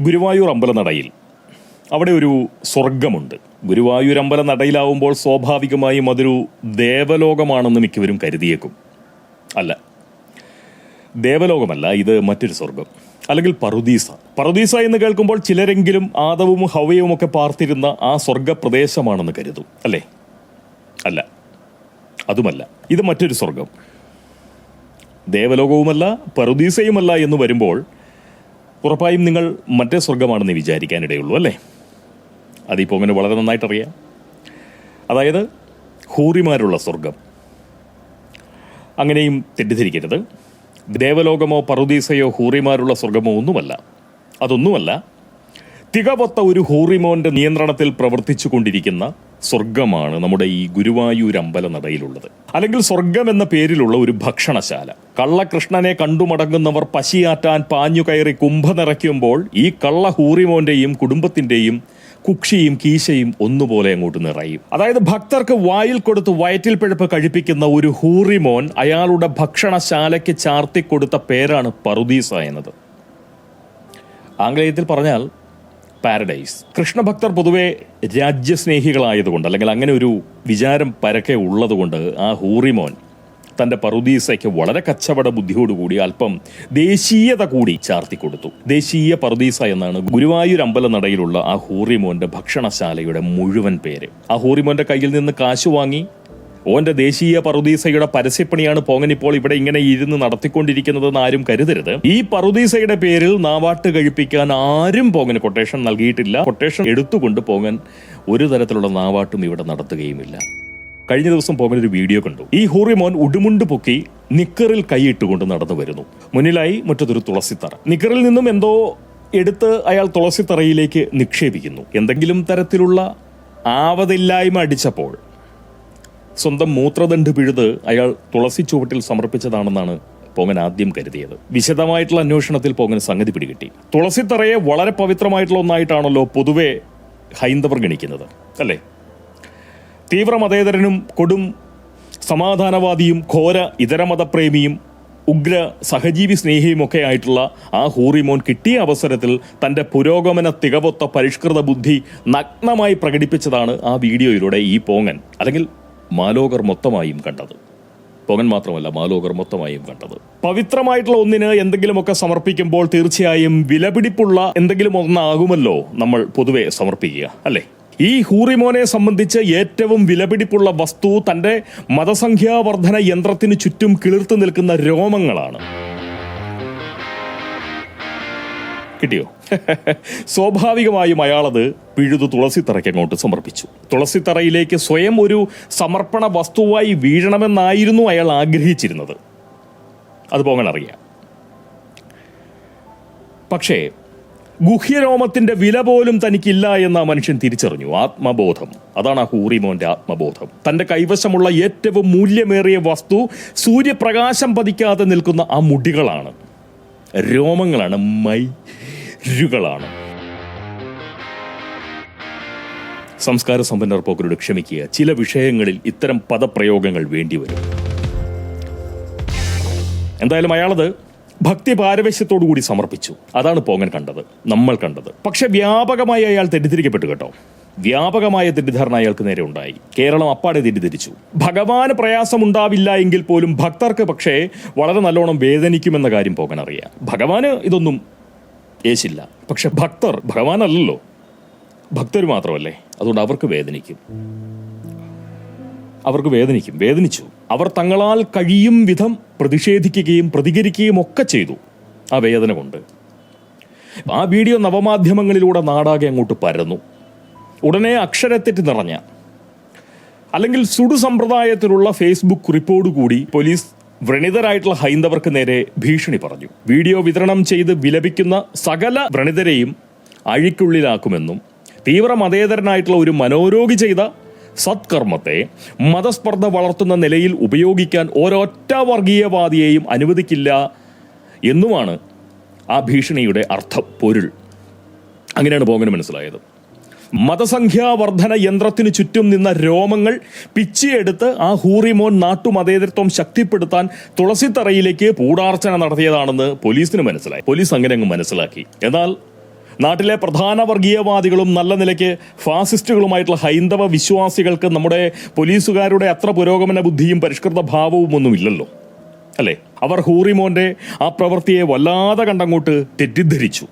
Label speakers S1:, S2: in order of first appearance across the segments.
S1: ഗുരുവായൂർ അമ്പലനടയിൽ. അവിടെ ഒരു സ്വർഗമുണ്ട് ഗുരുവായൂർ അമ്പല നടയിലാവുമ്പോൾ സ്വാഭാവികമായും അതൊരു ദേവലോകമാണെന്ന് മിക്കവരും കരുതിയേക്കും. അല്ല ദേവലോകമല്ല ഇത് മറ്റൊരു സ്വർഗം അല്ലെങ്കിൽ പറുദീസ. പറുദീസ എന്ന് കേൾക്കുമ്പോൾ ചിലരെങ്കിലും ആദവും ഹവയും ഒക്കെ പാർത്തിരുന്ന ആ സ്വർഗപ്രദേശമാണെന്ന് കരുതും. അല്ലേ? അല്ല അതുമല്ല ഇത് മറ്റൊരു സ്വർഗം ദേവലോകവുമല്ല പറുദീസയുമല്ല എന്ന് വരുമ്പോൾ ഉറപ്പായും നിങ്ങൾ മറ്റേ സ്വർഗമാണെന്ന് വിചാരിക്കാനിടയുള്ളൂ അല്ലേ? അതിപ്പോൾ അങ്ങനെ വളരെ നന്നായിട്ട് അറിയാം അതായത് ഹൂറിമാരുള്ള സ്വർഗം അങ്ങനെയും തെറ്റിദ്ധരിക്കരുത്. ദേവലോകമോ പറുദീസയോ ഹൂറിമാരുള്ള സ്വർഗമോ ഒന്നുമല്ല. അതൊന്നുമല്ല തികവത്ത ഒരു ഹൂറിമോന്റെ നിയന്ത്രണത്തിൽ പ്രവർത്തിച്ചു കൊണ്ടിരിക്കുന്ന സ്വർഗമാണ് നമ്മുടെ ഈ ഗുരുവായൂർ അമ്പല നടയിലുള്ളത് അല്ലെങ്കിൽ സ്വർഗം എന്ന പേരിലുള്ള ഒരു ഭക്ഷണശാല. കള്ളകൃഷ്ണനെ കണ്ടുമടങ്ങുന്നവർ പശിയാറ്റാൻ പാഞ്ഞു കയറി കുംഭ നിറയ്ക്കുമ്പോൾ ഈ കള്ള ഹൂറിമോന്റെയും കുടുംബത്തിന്റെയും കുക്ഷിയും കീശയും ഒന്നുപോലെ അങ്ങോട്ട് നിറയും. അതായത് ഭക്തർക്ക് വായിൽ കൊടുത്ത് വയറ്റിൽ പിഴപ്പ് കഴിപ്പിക്കുന്ന ഒരു ഹൂറിമോൻ അയാളുടെ ഭക്ഷണശാലയ്ക്ക് ചാർത്തി കൊടുത്ത പേരാണ് പറുദീസ എന്നത്. ആംഗ്ലേയത്തിൽ പറഞ്ഞാൽ പാരഡൈസ് കൃഷ്ണഭക്തർ പൊതുവെ രാജ്യസ്നേഹികളായതുകൊണ്ട് അല്ലെങ്കിൽ അങ്ങനെ ഒരു വിചാരം പരക്കെ ഉള്ളതുകൊണ്ട് ആ ഹൂറിമോൻ തന്റെ പറുദീസയ്ക്ക് വളരെ കച്ചവട ബുദ്ധിയോടുകൂടി അല്പം ദേശീയത കൂടി ചാർത്തി കൊടുത്തു ദേശീയ പറുദീസ എന്നാണ് ഗുരുവായൂർ അമ്പലനടയിലുള്ള ആ ഹൂറിമോന്റെ ഭക്ഷണശാലയുടെ മുഴുവൻ പേര്. ആ ഹൂറിമോന്റെ കയ്യിൽ നിന്ന് കാശ് വാങ്ങി ഓന്റെ ദേശീയ പറുദീസയുടെ പരസ്യപ്പണിയാണ് പോങ്ങൻ ഇപ്പോൾ ഇവിടെ ഇങ്ങനെ ഇരുന്ന് നടത്തിക്കൊണ്ടിരിക്കുന്നതെന്ന് ആരും കരുതരുത്. ഈ പറുദീസയുടെ പേരിൽ നാവാട്ട് കഴിപ്പിക്കാൻ ആരും പോങ്ങന് കൊട്ടേഷൻ നൽകിയിട്ടില്ല. കൊട്ടേഷൻ എടുത്തുകൊണ്ട് പോങ്ങൻ ഒരു തരത്തിലുള്ള നാവാട്ടും ഇവിടെ നടത്തുകയുമില്ല. കഴിഞ്ഞ ദിവസം പോകൻ ഒരു വീഡിയോ കണ്ടു. ഈ ഹൂറിമോൻ ഉടുമുണ്ട് പൊക്കി നിക്കറിൽ കൈയിട്ടുകൊണ്ട് നടന്നു വരുന്നു. മുന്നിലായി മറ്റൊരു തുളസിത്തറ. നിക്കറിൽ നിന്നും എന്തോ എടുത്ത് അയാൾ തുളസിത്തറയിലേക്ക് നിക്ഷേപിക്കുന്നു. എന്തെങ്കിലും തരത്തിലുള്ള ആവതില്ലായ്മ അടിച്ചപ്പോൾ സ്വന്തം മൂത്രദണ്ഡ് പിഴുത് അയാൾ തുളസി ചുവട്ടിൽ സമർപ്പിച്ചതാണെന്നാണ് പോങ്ങൻ ആദ്യം കരുതിയത്. വിശദമായിട്ടുള്ള അന്വേഷണത്തിൽ പോങ്ങൻ സംഗതി പിടികിട്ടി. തുളസിത്തറയെ വളരെ പവിത്രമായിട്ടുള്ള ഒന്നായിട്ടാണല്ലോ പൊതുവെ ഹൈന്ദവർ ഗണിക്കുന്നത് അല്ലേ? തീവ്ര മതേതരനും കൊടും സമാധാനവാദിയും ഘോര ഇതരമതപ്രേമിയും ഉഗ്ര സഹജീവി സ്നേഹിയുമൊക്കെ ആയിട്ടുള്ള ആ ഹൂറിമോൻ കിട്ടിയ അവസരത്തിൽ തന്റെ പുരോഗമന തികവൊത്ത പരിഷ്കൃത ബുദ്ധി നഗ്നമായി പ്രകടിപ്പിച്ചതാണ് ആ വീഡിയോയിലൂടെ ഈ പോങ്ങൻ. അല്ലെങ്കിൽ മാലോകർ മൊത്തമായും കണ്ടത്. പൊങ്ങൻ മാത്രമല്ല മാലോകർ മൊത്തമായും കണ്ടത്. പവിത്രമായിട്ടുള്ള ഒന്നിന് എന്തെങ്കിലുമൊക്കെ സമർപ്പിക്കുമ്പോൾ തീർച്ചയായും വിലപിടിപ്പുള്ള എന്തെങ്കിലും ഒന്നാകുമല്ലോ നമ്മൾ പൊതുവെ സമർപ്പിക്കുക അല്ലേ? ഈ ഹൂറിമോനെ സംബന്ധിച്ച് ഏറ്റവും വിലപിടിപ്പുള്ള വസ്തു തന്റെ മതസംഖ്യാവർദ്ധന യന്ത്രത്തിന് ചുറ്റും കിളിർത്തു നിൽക്കുന്ന രോമങ്ങളാണ്. കിട്ടിയോ സ്വാഭാവികമായും അയാളത് തുളസിത്തറയ്ക്ക് അങ്ങോട്ട് സമർപ്പിച്ചു. തുളസിത്തറയിലേക്ക് സ്വയം ഒരു സമർപ്പണ വസ്തുവായി വീഴണമെന്നായിരുന്നു അയാൾ ആഗ്രഹിച്ചിരുന്നത്. അത് പോകാൻ അറിയാം. പക്ഷേ ഗുഹ്യരോമത്തിന്റെ വില പോലും തനിക്കില്ല എന്ന് ആ മനുഷ്യൻ തിരിച്ചറിഞ്ഞു. ആത്മബോധം. അതാണ് ആ ഹൂറിമോന്റെ ആത്മബോധം. തന്റെ കൈവശമുള്ള ഏറ്റവും മൂല്യമേറിയ വസ്തു സൂര്യപ്രകാശം പതിക്കാതെ നിൽക്കുന്ന ആ മുടികളാണ്. രോമങ്ങളാണ് മൈരുകളാണ് സംസ്കാര സമ്പന്നർ പോക്കരോട് ക്ഷമിക്കുക. ചില വിഷയങ്ങളിൽ ഇത്തരം പദപ്രയോഗങ്ങൾ വേണ്ടിവരും. എന്തായാലും അയാളത് ഭക്തി പാരവശ്യത്തോടുകൂടി സമർപ്പിച്ചു. അതാണ് പോങ്ങൻ കണ്ടത് നമ്മൾ കണ്ടത്. പക്ഷെ വ്യാപകമായി അയാൾ തെറ്റിദ്ധരിക്കപ്പെട്ടു കേട്ടോ. വ്യാപകമായ തെറ്റിദ്ധാരണ അയാൾക്ക് നേരെ ഉണ്ടായി. കേരളം അപ്പാടെ തെറ്റിദ്ധരിച്ചു. ഭഗവാന് പ്രയാസമുണ്ടാവില്ല എങ്കിൽ പോലും ഭക്തർക്ക് പക്ഷേ വളരെ നല്ലോണം വേദനിക്കുമെന്ന കാര്യം പോകാൻ അറിയാം ഭഗവാന് ഇതൊന്നും ഏശില്ല. പക്ഷെ ഭക്തർ ഭഗവാനല്ലല്ലോ. ഭക്തർ മാത്രമല്ലേ? അതുകൊണ്ട് അവർക്ക് വേദനിക്കും. അവർക്ക് വേദനിക്കും. വേദനിച്ചു. അവർ തങ്ങളാൽ കഴിയും വിധം പ്രതിഷേധിക്കുകയും പ്രതികരിക്കുകയും ഒക്കെ ചെയ്തു ആ വേദന കൊണ്ട്. ആ വീഡിയോ നവമാധ്യമങ്ങളിലൂടെ നാടാകെ അങ്ങോട്ട് പരന്നു. ഉടനെ അക്ഷരത്തെറ്റ് നിറഞ്ഞ അല്ലെങ്കിൽ സുഡു സമ്പ്രദായത്തിലുള്ള ഫേസ്ബുക്ക് കുറിപ്പോട് കൂടി പോലീസ് വ്രണിതരായിട്ടുള്ള ഹൈന്ദവർക്ക് നേരെ ഭീഷണി പറഞ്ഞു. വീഡിയോ വിതരണം ചെയ്ത് വിലപിക്കുന്ന സകല വ്രണിതരെയും അഴിക്കുള്ളിലാക്കുമെന്നും തീവ്ര മതേതരനായിട്ടുള്ള ഒരു മനോരോഗി ചെയ്ത സത്കർമ്മത്തെ മതസ്പർദ്ധ വളർത്തുന്ന നിലയിൽ ഉപയോഗിക്കാൻ ഓരോറ്റ വർഗീയവാദിയെയും അനുവദിക്കില്ല എന്നുമാണ് ആ ഭീഷണിയുടെ അർത്ഥം പൊരുൾ. അങ്ങനെയാണ് പോകന് മനസ്സിലായത്. മതസംഖ്യാവർദ്ധന യന്ത്രത്തിനു ചുറ്റും നിന്ന രോമങ്ങൾ പിച്ചിയെടുത്ത് ആ ഹൂറിമോൻ നാട്ടുമതേതൃത്വം ശക്തിപ്പെടുത്താൻ തുളസിത്തറയിലേക്ക് പൂടാർച്ചന നടത്തിയതാണെന്ന് പോലീസിന് മനസ്സിലായി. പോലീസ് അങ്ങനെ അങ്ങ് മനസ്സിലാക്കി. എന്നാൽ നാട്ടിലെ പ്രധാന വർഗീയവാദികളും നല്ല നിലയ്ക്ക് ഫാസിസ്റ്റുകളുമായിട്ടുള്ള ഹൈന്ദവ വിശ്വാസികൾക്ക് നമ്മുടെ പോലീസുകാരുടെ അത്ര പുരോഗമന ബുദ്ധിയും പരിഷ്കൃത ഭാവവും ഒന്നുമില്ലല്ലോ അല്ലേ? അവർ ഹൂറിമോന്റെ ആ പ്രവൃത്തിയെ വല്ലാതെ കണ്ടങ്ങോട്ട് തെറ്റിദ്ധരിച്ചു.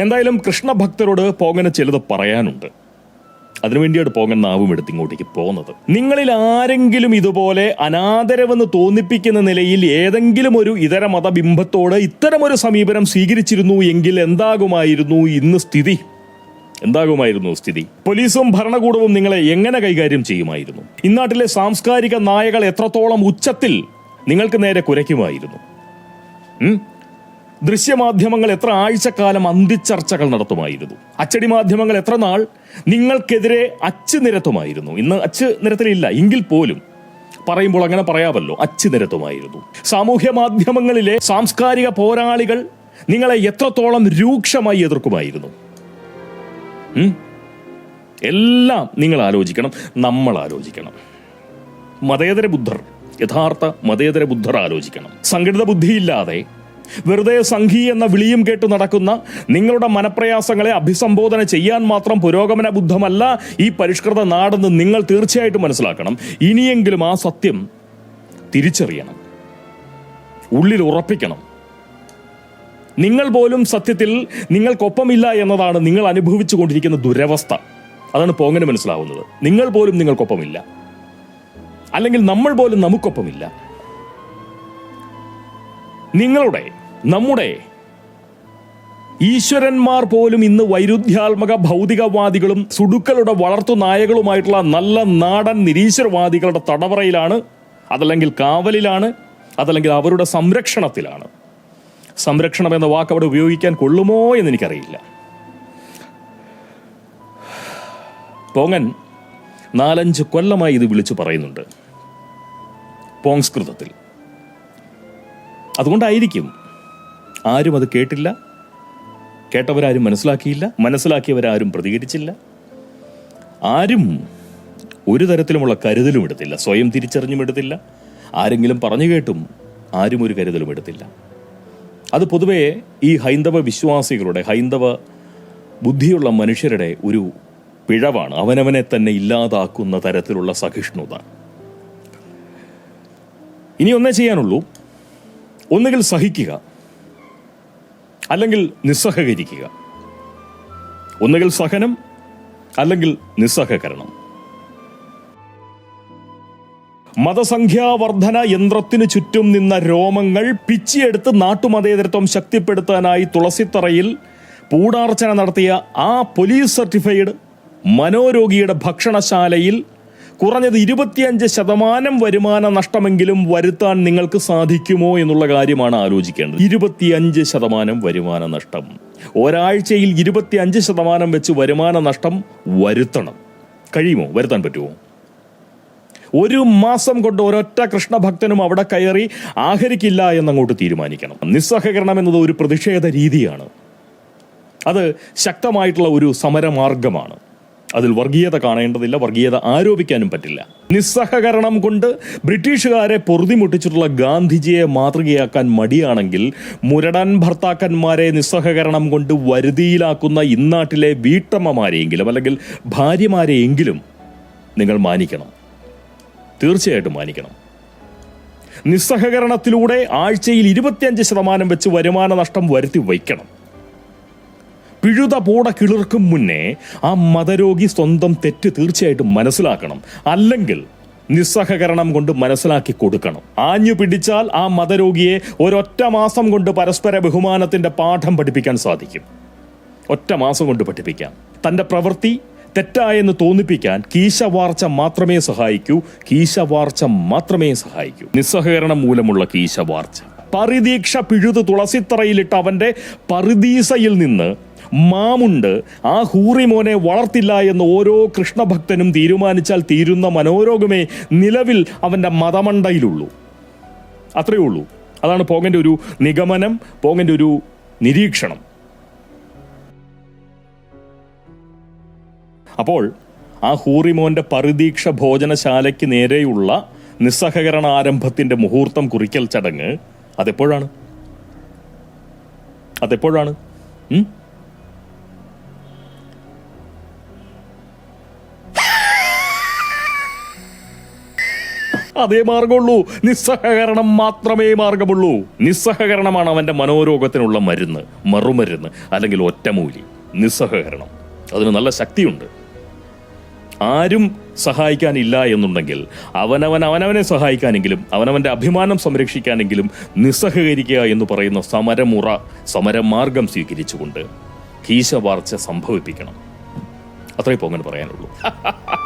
S1: എന്തായാലും കൃഷ്ണഭക്തരോട് പോകന് ചിലത് പറയാനുണ്ട്. അതിനുവേണ്ടിയാണ് പോകൻ നാവും എടുത്ത് ഇങ്ങോട്ടേക്ക് പോകുന്നത്. നിങ്ങളിൽ ആരെങ്കിലും ഇതുപോലെ അനാദരവെന്ന് തോന്നിപ്പിക്കുന്ന നിലയിൽ ഏതെങ്കിലും ഒരു ഇതര മതബിംബത്തോട് ഇത്തരമൊരു സമീപനം സ്വീകരിച്ചിരുന്നു എങ്കിൽ എന്താകുമായിരുന്നു ഇന്ന് സ്ഥിതി? എന്താകുമായിരുന്നു സ്ഥിതി? പോലീസും ഭരണകൂടവും നിങ്ങളെ എങ്ങനെ കൈകാര്യം ചെയ്യുമായിരുന്നു? ഇന്നാട്ടിലെ സാംസ്കാരിക നായകൾ എത്രത്തോളം ഉച്ചത്തിൽ നിങ്ങൾക്ക് നേരെ കുരയ്ക്കുമായിരുന്നു? ദൃശ്യമാധ്യമങ്ങൾ എത്ര ആഴ്ചക്കാലം അന്തിച്ചർച്ചകൾ നടത്തുമായിരുന്നു. അച്ചടി മാധ്യമങ്ങൾ എത്ര നാൾ നിങ്ങൾക്കെതിരെ അച്ച് നിരത്തുമായിരുന്നു. ഇന്ന് അച്ച് നിരത്തലില്ല. എങ്കിൽ പോലും പറയുമ്പോൾ അങ്ങനെ പറയാമല്ലോ. അച്ച് നിരത്തുമായിരുന്നു. സാമൂഹ്യ മാധ്യമങ്ങളിലെ സാംസ്കാരിക പോരാളികൾ നിങ്ങളെ എത്രത്തോളം രൂക്ഷമായി എതിർക്കുമായിരുന്നു? എല്ലാം നിങ്ങൾ ആലോചിക്കണം. നമ്മൾ ആലോചിക്കണം. മതേതര ബുദ്ധർ യഥാർത്ഥ മതേതര ബുദ്ധർ ആലോചിക്കണം. സംഘടിത ബുദ്ധിയില്ലാതെ വെറുതെ സംഘി എന്ന വിളിയും കേട്ടു നടക്കുന്ന നിങ്ങളുടെ മനപ്രയാസങ്ങളെ അഭിസംബോധന ചെയ്യാൻ മാത്രം പുരോഗമന ബുദ്ധമല്ല ഈ പരിഷ്കൃത നാടെന്ന് നിങ്ങൾ തീർച്ചയായിട്ടും മനസ്സിലാക്കണം. ഇനിയെങ്കിലും ആ സത്യം തിരിച്ചറിയണം. ഉള്ളിൽ ഉറപ്പിക്കണം. നിങ്ങൾ പോലും സത്യത്തിൽ നിങ്ങൾക്കൊപ്പമില്ല എന്നതാണ് നിങ്ങൾ അനുഭവിച്ചു കൊണ്ടിരിക്കുന്ന ദുരവസ്ഥ. അതാണ് പോങ്ങനെ മനസ്സിലാവുന്നത്. നിങ്ങൾ പോലും നിങ്ങൾക്കൊപ്പമില്ല. അല്ലെങ്കിൽ നമ്മൾ പോലും നമുക്കൊപ്പമില്ല. നിങ്ങളുടെ നമ്മുടെ ഈശ്വരന്മാർ പോലും ഇന്ന് വൈരുദ്ധ്യാത്മക ഭൗതികവാദികളും സുടുക്കളുടെ വളർത്തു നായകളുമായിട്ടുള്ള നല്ല നാടൻ നിരീശ്വരവാദികളുടെ തടവറയിലാണ് അതല്ലെങ്കിൽ കാവലിലാണ് അതല്ലെങ്കിൽ അവരുടെ സംരക്ഷണത്തിലാണ്. സംരക്ഷണം എന്ന വാക്ക് അവിടെ ഉപയോഗിക്കാൻ കൊള്ളുമോ എന്ന് എനിക്കറിയില്ല. പോങ്ങൻ നാലഞ്ച് കൊല്ലമായി ഇത് വിളിച്ചു പറയുന്നുണ്ട്. പോങ്സ്കൃതത്തിൽ. അതുകൊണ്ടായിരിക്കും. ആരും അത് കേട്ടില്ല. കേട്ടവരാരും മനസ്സിലാക്കിയില്ല. മനസ്സിലാക്കിയവരാരും പ്രതികരിച്ചില്ല. ആരും ഒരു തരത്തിലുമുള്ള കരുതലും എടുത്തില്ല. സ്വയം തിരിച്ചറിഞ്ഞും എടുത്തില്ല. ആരെങ്കിലും പറഞ്ഞു കേട്ടും ആരും ഒരു കരുതലും എടുത്തില്ല. അത് പൊതുവേ ഈ ഹൈന്ദവ വിശ്വാസികളുടെ ഹൈന്ദവ ബുദ്ധിയുള്ള മനുഷ്യരുടെ ഒരു പിഴവാണ്. അവനവനെ തന്നെ ഇല്ലാതാക്കുന്ന തരത്തിലുള്ള സഹിഷ്ണുത. ഇനി ഒന്നേ ചെയ്യാനുള്ളൂ. ഒന്നുകിൽ സഹിക്കുക അല്ലെങ്കിൽ നിസ്സഹകരിക്കുക. ഒന്നുകിൽ സഹനം അല്ലെങ്കിൽ നിസ്സഹകരണം. മതസംഖ്യാവർദ്ധന യന്ത്രത്തിനു ചുറ്റും നിന്ന രോമങ്ങൾ പിച്ചിയെടുത്ത് നാട്ടുമതേതരത്വം ശക്തിപ്പെടുത്താനായി തുളസിത്തറയിൽ പൂടാർച്ചന നടത്തിയ ആ പോലീസ് സർട്ടിഫൈഡ് മനോരോഗിയുടെ ഭക്ഷണശാലയിൽ കുറഞ്ഞത് ഇരുപത്തിയഞ്ച് ശതമാനം വരുമാന നഷ്ടമെങ്കിലും വരുത്താൻ നിങ്ങൾക്ക് സാധിക്കുമോ എന്നുള്ള കാര്യമാണ് ആലോചിക്കേണ്ടത്. ഇരുപത്തിയഞ്ച് ശതമാനം വരുമാന നഷ്ടം. ഒരാഴ്ചയിൽ ഇരുപത്തിയഞ്ച് ശതമാനം വെച്ച് വരുമാന നഷ്ടം വരുത്തണം. കഴിയുമോ? വരുത്താൻ പറ്റുമോ? ഒരു മാസം കൊണ്ട് ഒരൊറ്റ കൃഷ്ണഭക്തനും അവിടെ കയറി ആഹരിക്കില്ല എന്നങ്ങോട്ട് തീരുമാനിക്കണം. നിസ്സഹകരണം എന്നത് ഒരു പ്രതിഷേധ രീതിയാണ്. അത് ശക്തമായിട്ടുള്ള ഒരു സമരമാർഗമാണ്. അതിൽ വർഗീയത കാണേണ്ടതില്ല വർഗീയത ആരോപിക്കാനും പറ്റില്ല. നിസ്സഹകരണം കൊണ്ട് ബ്രിട്ടീഷുകാരെ പൊറുതിമുട്ടിച്ചിട്ടുള്ള ഗാന്ധിജിയെ മാതൃകയാക്കാൻ മടിയാണെങ്കിൽ മുരടൻ ഭർത്താക്കന്മാരെ നിസ്സഹകരണം കൊണ്ട് വരുതിയിലാക്കുന്ന ഇന്നാട്ടിലെ വീട്ടമ്മമാരെയെങ്കിലും അല്ലെങ്കിൽ ഭാര്യമാരെയെങ്കിലും നിങ്ങൾ മാനിക്കണം. തീർച്ചയായിട്ടും മാനിക്കണം. നിസ്സഹകരണത്തിലൂടെ ആഴ്ചയിൽ ഇരുപത്തിയഞ്ച് ശതമാനം വെച്ച് വരുമാന നഷ്ടം വരുത്തി വയ്ക്കണം. പിഴുത പോട കിളിർക്കും മുന്നേ ആ മതരോഗി സ്വന്തം തെറ്റ് തീർച്ചയായിട്ടും മനസ്സിലാക്കണം. അല്ലെങ്കിൽ നിസ്സഹകരണം കൊണ്ട് മനസ്സിലാക്കി കൊടുക്കണം. ആഞ്ഞു പിടിച്ചാൽ ആ മതരോഗിയെ ഒരൊറ്റ മാസം കൊണ്ട് പരസ്പര ബഹുമാനത്തിന്റെ പാഠം പഠിപ്പിക്കാൻ സാധിക്കും. ഒറ്റ മാസം കൊണ്ട് പഠിപ്പിക്കാം. തന്റെ പ്രവൃത്തി തെറ്റായെന്ന് തോന്നിപ്പിക്കാൻ കീശവാർച്ച മാത്രമേ സഹായിക്കൂ. കീശവാർച്ച മാത്രമേ സഹായിക്കൂ. നിസ്സഹകരണം മൂലമുള്ള കീശവാർച്ച. പരിദീക്ഷ പിഴുത് തുളസിത്തറയിലിട്ട് അവന്റെ പരിദീസയിൽ നിന്ന് മാമുണ്ട്. ആ ഹൂറിമോനെ വളർത്തില്ല എന്ന് ഓരോ കൃഷ്ണഭക്തനും തീരുമാനിച്ചാൽ തീരുന്ന മനോരോഗമേ നിലവിൽ അവന്റെ മതമണ്ടയിലുള്ളൂ. അത്രയേ ഉള്ളൂ. അതാണ് പോങ്ങന്റെ ഒരു നിഗമനം പോങ്ങന്റെ ഒരു നിരീക്ഷണം. അപ്പോൾ ആ ഹൂറിമോന്റെ പരിദീക്ഷ ഭോജനശാലയ്ക്ക് നേരെയുള്ള നിസ്സഹകരണ ആരംഭത്തിന്റെ മുഹൂർത്തം കുറിക്കൽ ചടങ്ങ് അതെപ്പോഴാണ്? അതെപ്പോഴാണ്? അതേ മാർഗമുള്ളൂ നിസ്സഹകരണം മാത്രമേ മാർഗമുള്ളൂ നിസ്സഹകരണമാണ് അവന്റെ മനോരോഗത്തിനുള്ള മരുന്ന് മറുമരുന്ന് അല്ലെങ്കിൽ ഒറ്റമൂലി. നിസ്സഹകരണം. അതിന് നല്ല ശക്തിയുണ്ട്. ആരും സഹായിക്കാനില്ല എന്നുണ്ടെങ്കിൽ അവനവൻ അവനവനെ സഹായിക്കാനെങ്കിലും അവനവന്റെ അഭിമാനം സംരക്ഷിക്കാനെങ്കിലും നിസ്സഹകരിക്കുക എന്ന് പറയുന്ന സമരമുറ സമരമാർഗം സ്വീകരിച്ചുകൊണ്ട് കീശവാർച്ച സംഭവിപ്പിക്കണം. അത്രയും ഇപ്പോൾ പറയാനുള്ളൂ.